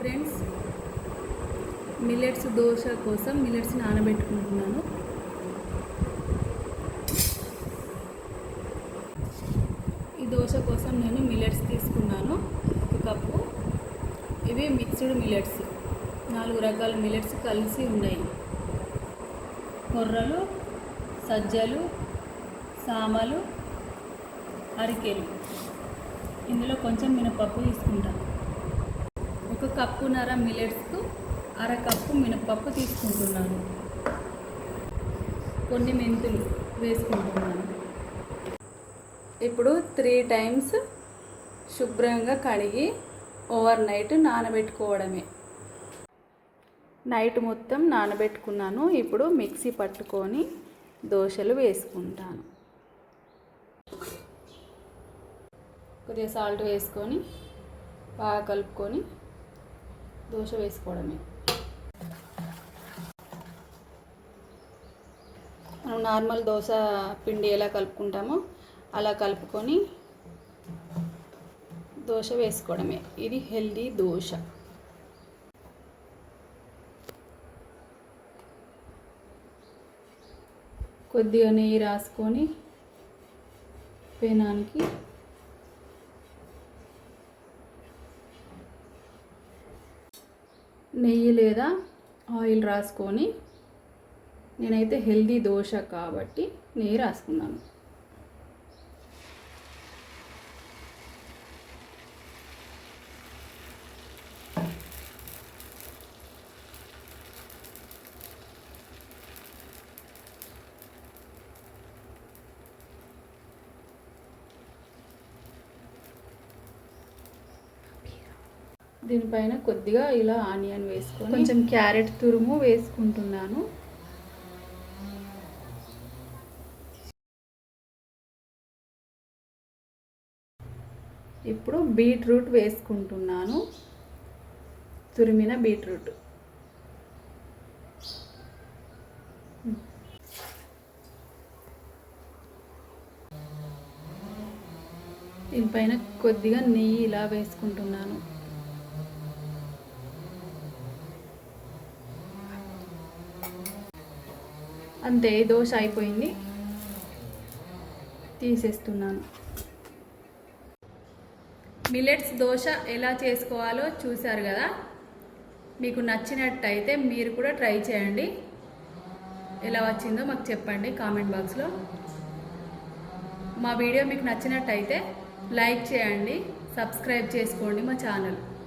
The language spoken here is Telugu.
ఫ్రెండ్స్ మిల్లెట్స్ దోశ కోసం మిల్లెట్స్ నానబెట్టుకుంటున్నాను. ఈ దోశ కోసం నేను మిల్లెట్స్ తీసుకున్నాను ఒక కప్పు. ఇవి మిక్స్డ్ మిల్లెట్స్ నాలుగు రకాల మిల్లెట్స్ కలిసి ఉన్నాయి. కొర్రలు సజ్జలు సామలు అరికెలు. ఇందులో కొంచెం మినపప్పు తీసుకుంటాను. ఒక కప్పున్నర మిలెట్స్కు అర కప్పు మినపప్పు తీసుకుంటున్నాను. కొన్ని మెంతులు వేసుకుంటున్నాను. ఇప్పుడు త్రీ టైమ్స్ శుభ్రంగా కడిగి ఓవర్ నైట్ నానబెట్టుకోవడమే. నైట్ మొత్తం నానబెట్టుకున్నాను. ఇప్పుడు మిక్సీ పట్టుకొని దోశలు వేసుకుంటాను. కొద్దిగా సాల్ట్ వేసుకొని బాగా కలుపుకొని దోశ వేసుకోవడమే. మనం నార్మల్ దోశ పిండి ఎలా కలుపుకుంటామో అలా కలుపుకొని దోశ వేసుకోవడమే. ఇది హెల్దీ దోశ. కొద్దిగా నెయ్యి రాసుకొని పెనానికి నెయ్యి లేదా ఆయిల్ రాసుకొని నేనైతే హెల్దీ దోశ కాబట్టి నెయ్యి రాసుకున్నాను. దీనిపైన కొద్దిగా ఇలా ఆనియన్ వేసుకొని కొంచెం క్యారెట్ తురుము వేసుకుంటున్నాను. ఇప్పుడు బీట్రూట్ వేసుకుంటున్నాను. తురిమిన బీట్రూట్. దీనిపైన కొద్దిగా నెయ్యి ఇలా వేసుకుంటున్నాను. అంతే దోశ అయిపోయింది. తీసేస్తున్నాను. మిలెట్స్ దోశ ఎలా చేసుకోవాలో చూశారు కదా? మీకు నచ్చినట్టయితే మీరు కూడా ట్రై చేయండి. ఎలా వచ్చిందో మాకు చెప్పండి కామెంట్ బాక్స్లో. మా వీడియో మీకు నచ్చినట్టయితే లైక్ చేయండి సబ్స్క్రైబ్ చేసుకోండి మా ఛానల్.